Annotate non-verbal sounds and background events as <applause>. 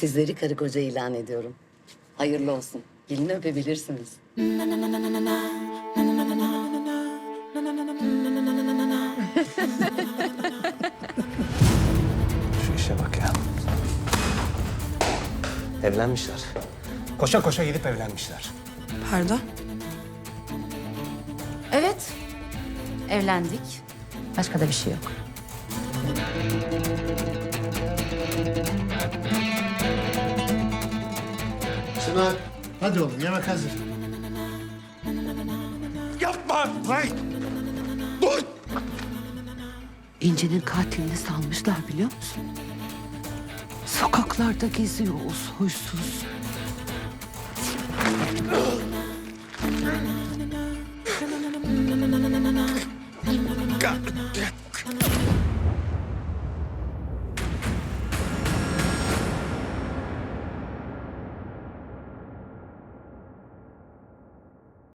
Sizleri karı koca ilan ediyorum. Hayırlı olsun. Gelini öpebilirsiniz. <laughs> Şu işe bak ya. Evlenmişler. Koşa koşa gidip evlenmişler. Pardon? Evet. Evlendik. Başka da bir şey yok. Çınar, hadi oğlum yemek hazır. Yapma! Vay! Dur! İnci'nin katilini salmışlar biliyor musun? Sokaklarda geziyor o soysuz.